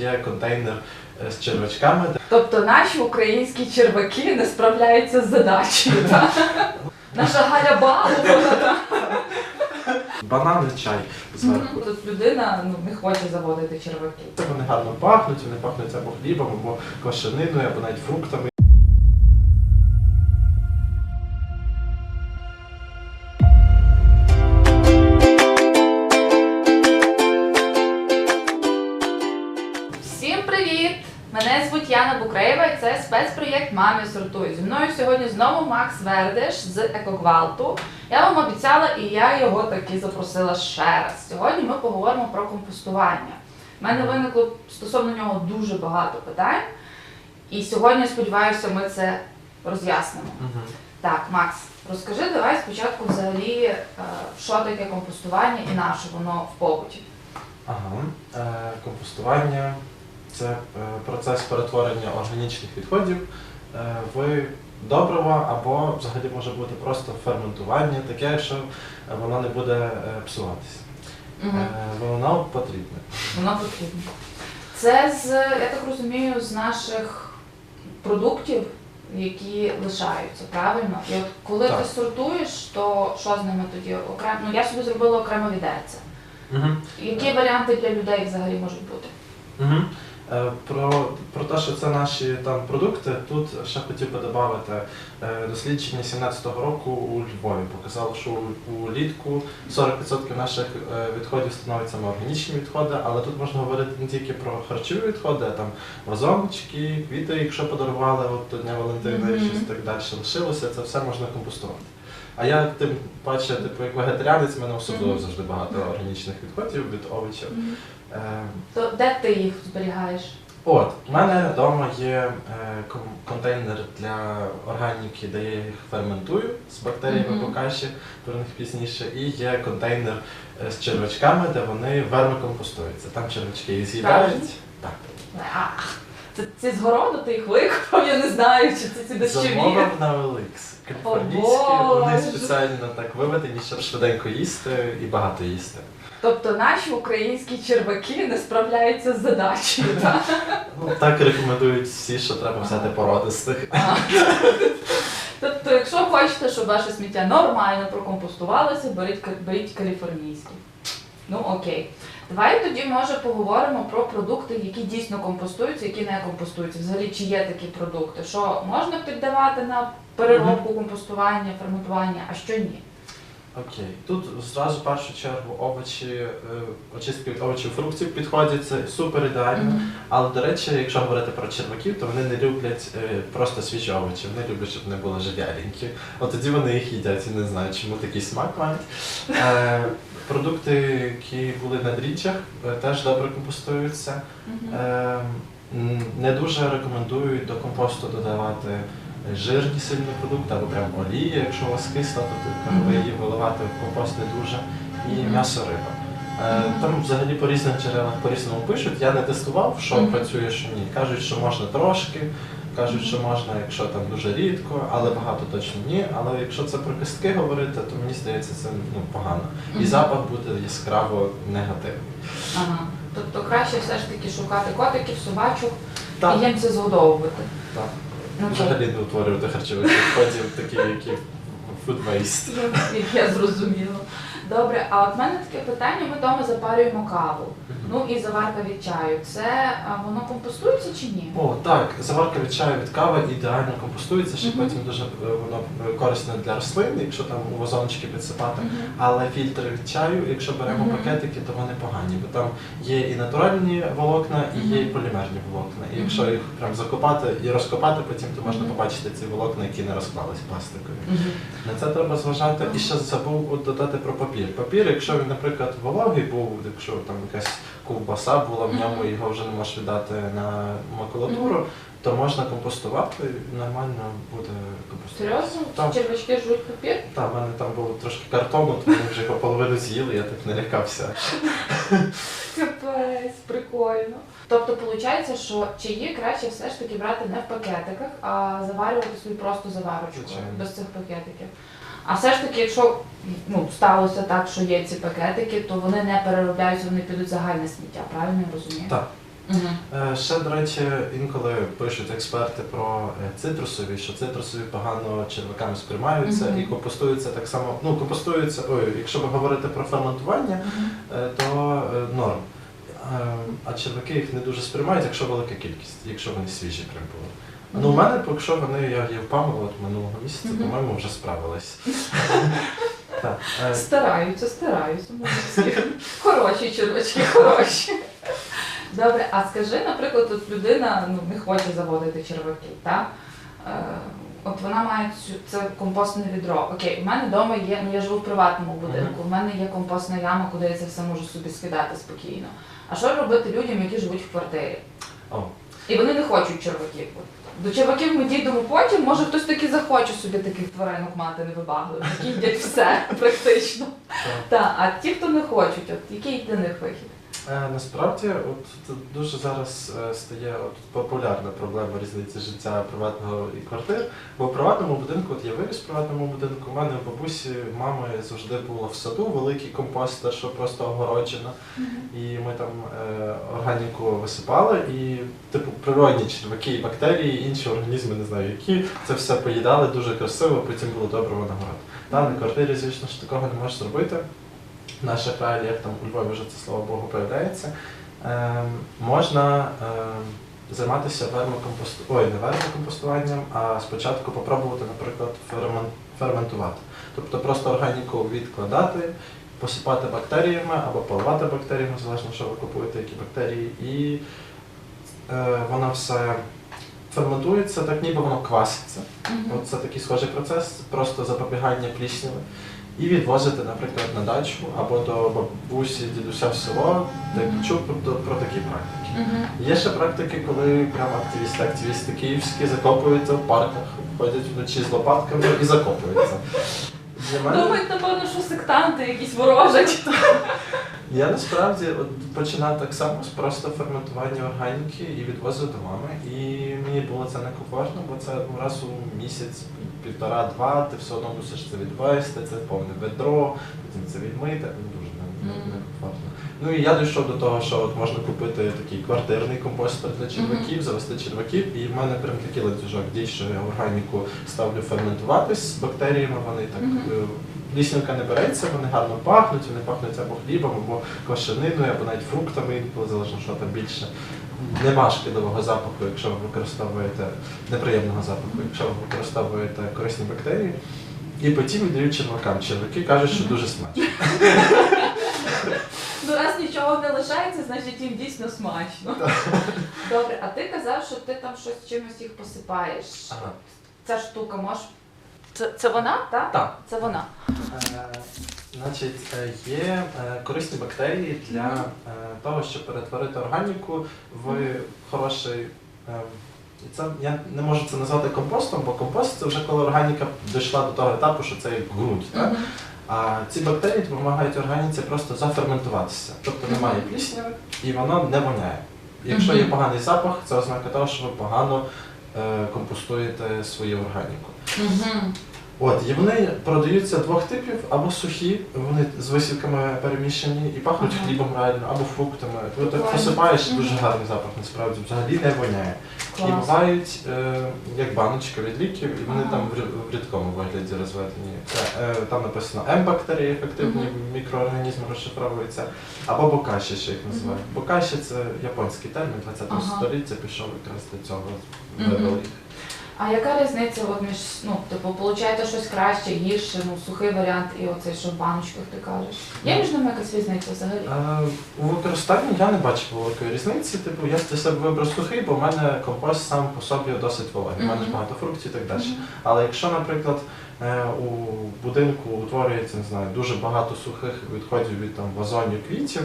Є контейнер е, з червачками. Тобто наші українські черваки не справляються з задачею. так? Наша Галя Балова. банани, чай зверху. Тут людина ну, не хоче заводити черваки. Вони гарно пахнуть, вони пахнуть або хлібом, або квашениною, або навіть фруктами. Яна це спецпроєкт Мамі сортуй. Зі мною сьогодні знову Макс Вердеш з Екогвалту. Я вам обіцяла і я його таки запросила ще раз. Сьогодні ми поговоримо про компостування. У мене виникло стосовно нього дуже багато питань. І сьогодні, сподіваюся, ми це роз'яснимо. Так, Макс, розкажи давай спочатку взагалі, е, що таке компостування і на що воно в побуті. Ага. Е, компостування це е, процес перетворення органічних відходів е, в добрива, або взагалі може бути просто ферментування, таке, що воно не буде е, псуватися. Е, воно потрібне. Воно потрібно. Це з, я так розумію, з наших продуктів, які лишаються, правильно? І от коли Так. ти сортуєш, то що з ними тоді окремо? Ну я собі зробила окремо відерце. Угу. Які варіанти для людей взагалі можуть бути? Угу. Е, Про, про те, що це наші там продукти, тут ще хотів би додати е, дослідження 17-го року у Львові показало, що у- улітку 40% наших е, відходів становиться саме органічні відходи, але тут можна говорити не тільки про харчові відходи, а там вазоночки, квіти, якщо подарували от до Дня Валентина і Мгм. щось так далі лишилося, це все можна компостувати. А я тим паче, типу, як вегетаріанець, в мене особливо завжди багато органічних відходів від овочів. Е, То де ти їх зберігаєш? От, у мене вдома є е, кон- контейнер для органіки, де я їх ферментую з бактеріями Мгм. покаші, про них пізніше, і є контейнер е, з червячками, де вони вермикомпостуються. Там червячки їх з'їдають. Так. А, це, це з городу ти їх викопав, я не знаю, чи це ці дощові. Замовив на Великс. Каліфорнійські, О, вони Боже. спеціально так виведені, щоб швиденько їсти і багато їсти. Тобто наші українські черваки не справляються з задачею. так? Ну, так рекомендують всі, що треба взяти породистих. А. Тобто, якщо хочете, щоб ваше сміття нормально прокомпостувалося, беріть, беріть каліфорнійське. Ну окей. Давай тоді може поговоримо про продукти, які дійсно компостуються, які не компостуються. Взагалі, чи є такі продукти, що можна піддавати на переробку, компостування, ферментування, а що ні? Окей, тут зразу в першу чергу овочі, е, очистки від овочів фруктів підходять, це супер ідеально. Мгм. Але до речі, якщо говорити про черваків, то вони не люблять е, просто свіжі овочі, вони люблять, щоб вони були жив'яленькі. От тоді вони їх їдять і не знаю, чому такий смак мають. Продукти, які були на дріжджах, е, теж добре компостуються. Е, не дуже рекомендують до компосту додавати жирні сильні продукти або прям олія, якщо у вас кисла, то ви її виливати в компост не дуже. І м'ясо риба. Е, Там взагалі по різним джерелах по-різному пишуть. Я не тестував, що працює, що ні. Кажуть, що можна трошки, кажуть, що можна, якщо там дуже рідко, але багато точно ні. Але якщо це про кістки говорити, то мені здається, це ну, погано. І Мгм. запах буде яскраво негативний. Ага. Тобто краще все ж таки шукати котиків, собачок Так, і їм це згодовувати. так. Ну, Взагалі не утворювати харчових відходів, такі, які food waste. Як я зрозуміла. Добре, а от в мене таке питання: ми вдома запарюємо каву. Ну і заварка від чаю. Це а, воно компостується чи ні? О, так, заварка від чаю від кави ідеально компостується, ще потім дуже е, воно корисне для рослин, якщо там у вазончики підсипати. Але фільтри від чаю, якщо беремо Мгм. пакетики, то вони погані, бо там є і натуральні волокна, і є і полімерні волокна. І якщо їх прям закопати і розкопати, потім то можна Мгм. побачити ці волокна, які не розклались пластикові. На це треба зважати. І ще забув от додати про папір. Папір, якщо він, наприклад, вологий був, якщо там якась ковбаса була в ньому, і його вже не можеш віддати на макулатуру, то можна компостувати, і нормально буде компостувати. Серйозно? Так. Червячки жруть папір? Так, в мене там було трошки картону, то вони вже його половину з'їли, я так не лякався. Капець, прикольно. Тобто, виходить, що чаї краще все ж таки брати не в пакетиках, а заварювати собі просто заварочку Звичайно. без цих пакетиків. А все ж таки, якщо ну, сталося так, що є ці пакетики, то вони не переробляються, вони підуть в загальне сміття, правильно я розумію? Так. Е, Ще, до речі, інколи пишуть експерти про е, цитрусові, що цитрусові погано черваками сприймаються Мгм. і компостуються так само. Ну, компостуються, ой, якщо ви говорите про ферментування, е, то е, норм. Е, А черваки їх не дуже сприймають, якщо велика кількість, якщо вони свіжі прям були. Ну, у мене, якщо вони, я їв пам'ятаю, от минулого місяця, Мгм. по-моєму, вже справились. Так, е, Стараються, стараються. молодці. Хороші червачки, хороші. Добре, а скажи, наприклад, от людина ну, не хоче заводити черваків, так? Е, от вона має цю це компостне відро. Окей, у мене вдома є, ну я живу в приватному будинку, у мене є компостна яма, куди я це все можу собі скидати спокійно. А що робити людям, які живуть в квартирі? О. І вони не хочуть черваків. От До черваків ми дійдемо потім, може хтось таки захоче собі таких тваринок мати невибагливих, які їдять все практично. Так, а ті, хто не хочуть, от який для них вихід? Е, Насправді, от тут дуже зараз е, стає от популярна проблема різниці життя приватного і квартир. Бо в приватному будинку, от я виріс в приватному будинку, у мене в бабусі мами завжди було в саду великий компостер, що просто огороджено. І ми там е, органіку висипали, і типу природні черваки і бактерії, інші організми, не знаю які, це все поїдали дуже красиво, потім було добре виноград. Там на квартирі, звісно ж, такого не можеш зробити. В наших реаліях там у Львові вже це слава Богу появляється. Ем, можна ем, займатися вермокомпост... Ой, не вермокомпостуванням, а спочатку попробувати, наприклад, ферментувати. Тобто просто органіку відкладати, посипати бактеріями або поливати бактеріями, залежно, що ви купуєте, які бактерії, і е, воно все ферментується, так ніби воно кваситься. От це такий схожий процес, просто запобігання плісняви. І відвозити, наприклад, на дачу або до бабусі, дідуся в село, де чув про, про такі практики. Мгм. Є ще практики, коли прям активісти, активісти київські закопуються в парках, ходять вночі з лопатками і закопуються. Думають, напевно, що сектанти якісь ворожать. я насправді от починав так само з просто ферментування органіки і відвозив до мами. І мені було це некомфортно, бо це раз у місяць, півтора-два, ти все одно мусиш це відвести, це повне ведро, потім це відмити, ну дуже не- не- Мгм. некомфортно. Ну і я дійшов до того, що от можна купити такий квартирний компостер для черваків, завести черваків, і в мене прям такий ланцюжок дій, що я органіку ставлю ферментуватись з бактеріями, вони так. Мгм. Ліснівка не береться, вони гарно пахнуть, вони пахнуть або хлібом, або кошениною, або навіть фруктами, інколи залежно, що там більше. Нема шкідливого запаху, якщо ви використовуєте неприємного запаху, якщо ви використовуєте корисні бактерії. І потім віддають червакам. Черваки кажуть, що дуже смачно. Ну раз нічого не лишається, значить їм дійсно смачно. Добре, а ти казав, що ти там щось чимось їх посипаєш. Ага. Ця штука може. Це, це вона, так? Так. Це вона. Е, Значить, е, є е, корисні бактерії для е, того, щоб перетворити органіку в хороший. е, І це я не можу це назвати компостом, бо компост це вже коли органіка дійшла до того етапу, що це як ґрунт. Так? Мгм. А ці бактерії допомагають органіці просто заферментуватися. Тобто немає плісняви і воно не воняє. Якщо є Мгм. поганий запах, це ознака того, що ви погано е, компостуєте свою органіку. Мгм. От, і вони продаються двох типів, або сухі, вони з висівками перемішані і пахнуть Ага. хлібом реально, або фруктами. Ти так Прикольно. посипаєш, дуже гарний запах, насправді взагалі не воняє. І Клас. бувають е, як баночка від ліків, і вони Ага. там в, рі- в рідкому вигляді розведені. Це, е, там написано М-бактерії, ефективні Мгм. мікроорганізми розшифровуються, або бокаші, ще їх називають. Бокаші це японський термін 20 Ага. століття, пішов якраз до цього Мгм. вивели їх. А яка різниця от між, ну, типу, получаєте щось краще, гірше, ну, сухий варіант і оцей, що в баночках ти кажеш? Є між ними якась різниця взагалі? Е, У використанні я не бачу великої різниці. Типу, я для себе вибрав сухий, бо в мене компост сам по собі досить вологий. У мене ж Мгм. багато фруктів і так далі. Мгм. Але якщо, наприклад, е, у будинку утворюється не знаю, дуже багато сухих відходів від там вазонів квітів,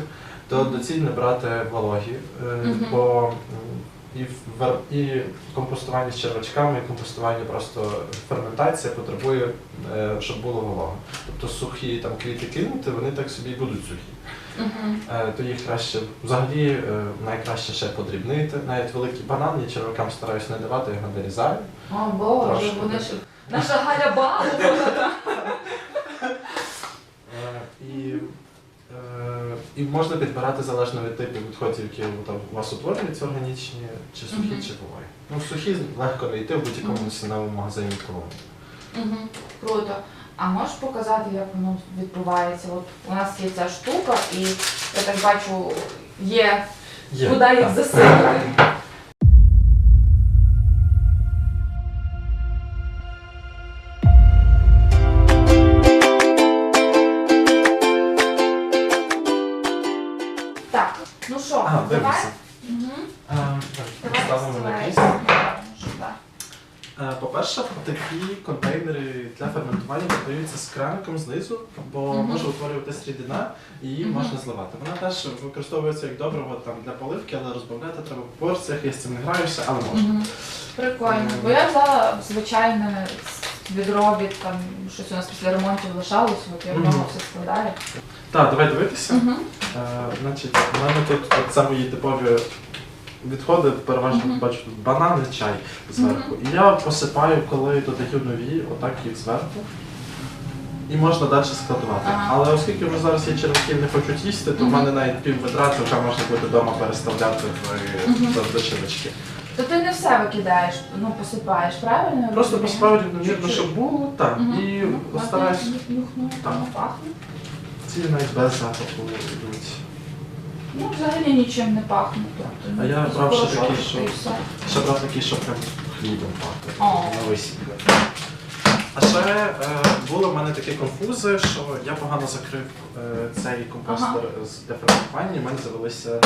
то доцільно брати вологі, е, Мгм. бо м, і, і компостування з червачками, і компостування просто ферментація потребує, е, щоб було волого. Тобто сухі там квіти кинути, вони так собі і будуть сухі. Е, то їх краще взагалі е, найкраще ще подрібнити. Навіть великий банан я червакам стараюсь не давати, його нарізаю. О Боже, вони ж наша Галя Балова. Е, і, е, І можна підбирати залежно від типу відходів, які там у вас утворюються органічні, чи сухі, Мгм. чи буває. Ну, сухі легко знайти в будь-якому Мгм. насінневому магазині колонії. Угу. Круто. А можеш показати, як воно відбувається? От у нас є ця штука, і я так бачу, є Є. куди їх засипати. Давай Ставимо на місце. Е, По-перше, такі контейнери для ферментування подаються з краником знизу, бо може утворюватись рідина і її можна зливати. Вона теж використовується як добриво там для поливки, але розбавляти треба в порціях, я з цим не граюся, але можна. Прикольно. Ем. Бо я взяла звичайне відро від там щось у нас після ремонтів лишалось, от я в нього все складаю. Так, давай дивитися. Угу. Е, Значить, у мене тут от це мої типові відходи, переважно Мгм. бачу тут банани, чай зверху. І я посипаю, коли додаю нові, отак їх зверху. І можна далі складувати. Ага. Але оскільки вже зараз є черв'яків не хочуть їсти, то в Мгм. мене навіть пів ведра це вже можна буде вдома переставляти в, Мгм. в дочиночки. То ти не все викидаєш, ну посипаєш, правильно? Просто посипаю рівномірно, щоб було, так. Мгм. І Ну, стараюсь, ладно, я нюхну, Так. воно пахне. Ці навіть без запаху йдуть. Ну, взагалі нічим не пахне. Тобто, ну, А я брав ще такий, що- і все. Ще брав такий, що прям хлібом О. пахне. На висілля. А ще е, були в мене такі конфузи, що я погано закрив е, цей компостер з для ферментування, і в мене завелися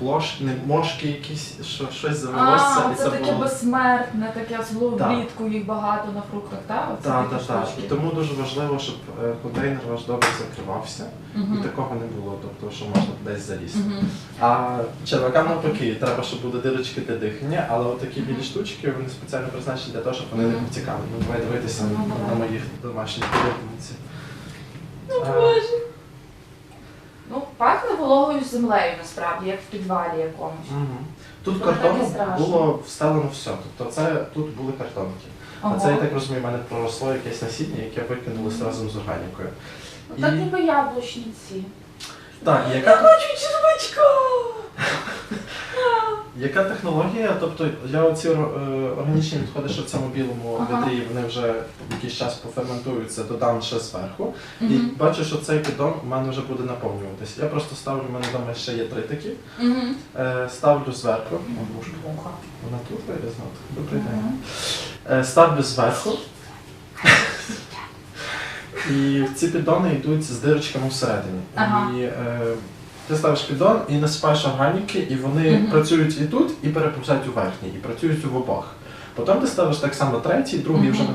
блош, не мошки якісь, що щось завелося, А, і це таке було. безсмертне, таке зло Так. влітку, їх багато на фруктах, так? Оце Так, такі так, так. штучки. І тому дуже важливо, щоб е, контейнер ваш добре закривався. Мгм. І такого не було, тобто, що можна десь залізти. Мгм. А червакам навпаки, треба, щоб були дирочки для дихання, але от такі білі штучки вони спеціально призначені для того, щоб вони не Мгм. втікали. Ну, давай дивитися Ну, на, давай. моїх домашніх улюбленців. Ну, Боже. Вологою землею насправді, як в підвалі якомусь. Угу. Тут так і картону було встелено все. Тобто це тут були картонки. А це, я так розумію, в мене проросло якесь насіння, яке викинулося разом з органікою. Ну, Так ніби яблучниці. Так, і Я яка, хочу червачка! яка технологія? Тобто я оці е, органічні відходи, що в цьому білому Ага. відрі, вони вже якийсь час поферментуються, додам ще зверху. І бачу, що цей піддон у мене вже буде наповнюватися. Я просто ставлю, в мене вдома ще є три такі. Мгм. Е, ставлю зверху. Мушка. Вона тут вирізна. Добрий день. Е, ставлю зверху. І ці піддони йдуть з дирочками всередині. Ага. І е, ти ставиш піддон і насипаєш органіки, і вони Мгм. працюють і тут, і переповзають у верхній, і працюють в обох. Потім ти ставиш так само третій, другий вже Мгм.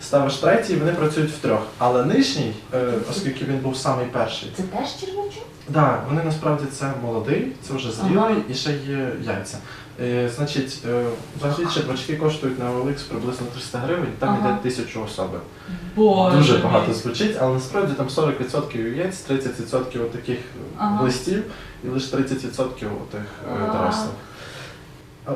ставиш третій, і вони працюють втрьох. Але нижній, е, оскільки він був самий перший, Це теж червачок? Да, вони насправді це молодий, це вже зрілий Ага. і ще є яйця. Е, значить, е, взагалі червачки коштують на OLX приблизно 300 гривень, там Ага. йде тисячу особи. Боже Дуже багато звучить, але насправді там 40% яєць, 30% таких Ага. листів і лише 30% отих е, Ага. дорослих.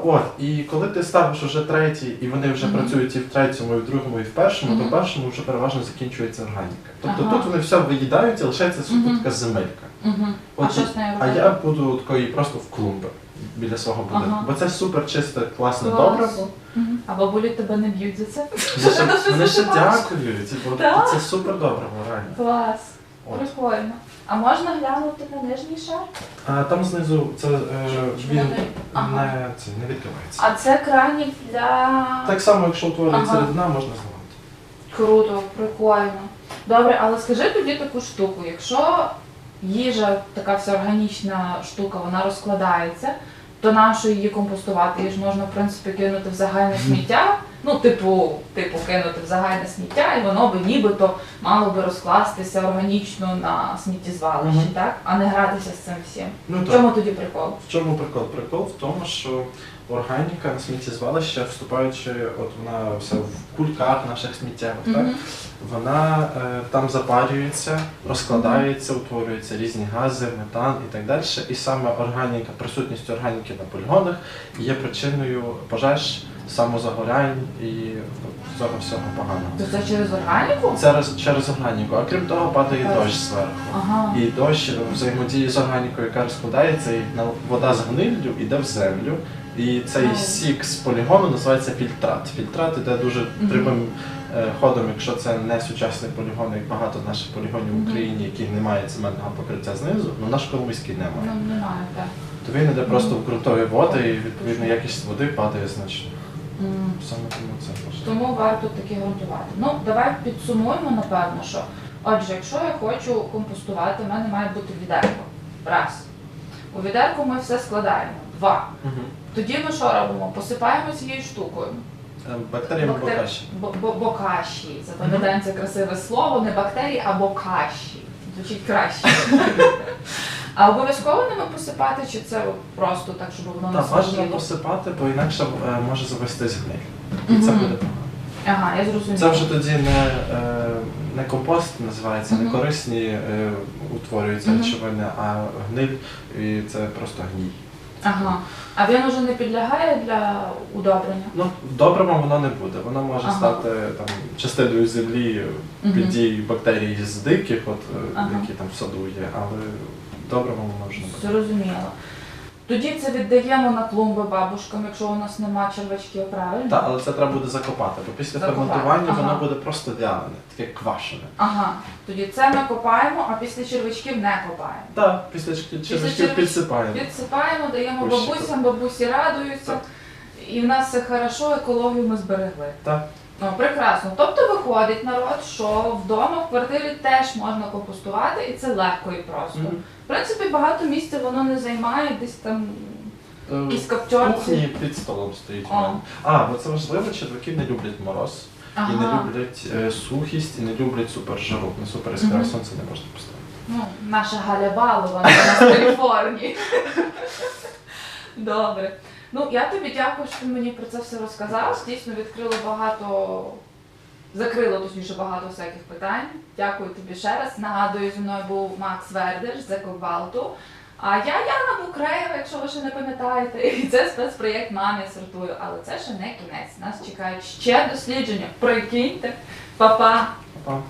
От, і коли ти ставиш уже третій, і вони вже Мгм. працюють і в третьому, і в другому, і в першому, то в першому вже переважно закінчується органіка. Тобто Ага. тут вони все виїдають і лишається суто Мгм. така земелька. Мгм. А От що і- а я буду такої просто в клумби біля свого будинку. Ага. Бо це супер чисте, класне Клас. Мгм. А бабулі тебе не б'ють за це? Вони ще, вони ще дякують. Типу, Так? це супер добриво, реально. Клас. От. Прикольно. А можна глянути на нижній шар? А там знизу це е, він? Ага. не, це, не відкривається. А це кранік для. Так само, якщо утворюється Ага. рідина, можна зламати. Круто, прикольно. Добре, але скажи тоді таку штуку, якщо їжа, така вся органічна штука, вона розкладається, то нащо її компостувати? Її ж можна, в принципі, кинути в загальне сміття. Ну, типу, типу, кинути в загальне сміття, і воно би нібито мало би розкластися органічно на сміттєзвалищі, Мгм. так? А не гратися з цим всім. Ну, В так. чому тоді прикол? В чому прикол? Прикол в тому, що органіка на сміттєзвалище, вступаючи, от вона все в кульках наших сміттєвих, так? Вона е, там запарюється, розкладається, утворюються різні гази, метан і так далі. І саме органіка, присутність органіки на полігонах є причиною пожеж самозагорянь і цього всього поганого. То це через органіку? Це через органіку, а крім того, падає дощ зверху. Ага. І дощ взаємодіє з органікою, яка розкладається, і вода з гниллю йде в землю. І цей сік з полігону називається фільтрат. Фільтрат іде дуже прямим е, ходом, якщо це не сучасний полігон, як багато наших полігонів в Україні, які не мають цементного покриття знизу, ну наш Коломийський немає. Ну, немає, так. То він йде просто в ґрунтові води, і відповідно якість води падає значно. Саме тому це важливо. Тому варто таки ґрунтувати. Ну, давай підсумуємо, напевно, що. Отже, якщо я хочу компостувати, в мене має бути відерко. Раз. У відерку ми все складаємо. Два. Мгм. Тоді ми що робимо? Посипаємо цією штукою. Е, Бактеріями Бактер- бокаші. бо- бо- Бокаші. Запам'ятаємо це красиве слово, не бактерії, а бокаші. Звучить краще. А обов'язково ними посипати, чи це просто так, щоб воно не Так, бажано смерділо? посипати, бо інакше е, може завестись гниль. І це Мгм. буде погано. Ага, я зрозуміла. Це вже тоді не, е, не компост називається, не Мгм. корисні е, утворюються Мгм. речовини, а гниль і це просто гній. Ага. А він уже не підлягає для удобрення? Ну, добримо воно не буде. Воно може Ага. стати там частиною землі Мгм. під дією бактерій з диких, от, е, Ага. які там в саду є, але добримо воно вже не буде. Зрозуміло. Тоді це віддаємо на клумби бабушкам, якщо у нас нема червачків, правильно? Так, але це треба буде закопати, бо після Закопати, ферментування ага. воно буде просто вялене, таке квашене. Ага. Тоді це ми копаємо, а після червачків не копаємо. Так, після червячків червяч- підсипаємо. Підсипаємо, даємо Кущиком. бабусям, бабусі радуються. Так. І в нас все хорошо, екологію ми зберегли. Так. Ну, прекрасно. Тобто виходить народ, що вдома в квартирі теж можна компостувати, і це легко і просто. Мгм. В принципі, багато місця воно не займає, десь там Е, якісь В кухні під столом стоїть. у О. мене. А, бо це важливо, черваки не люблять мороз, і не Ага. люблять е, сухість, і не люблять супержару. На супер яскраве Мгм. сонце не можна поставити. Ну, наша Галя Балова вона з Каліфорнії. Добре. Ну, я тобі дякую, що ти мені про це все розказав. Дійсно відкрило багато, закрило точніше багато всяких питань. Дякую тобі ще раз. Нагадую, зі мною був Макс Вердер з Екобалту. А я Яна Букреєва, якщо ви ще не пам'ятаєте, і це спецпроєкт Мамі сортую. Але це ще не кінець. Нас чекають ще дослідження. Прикиньте, Па-па! Па-па.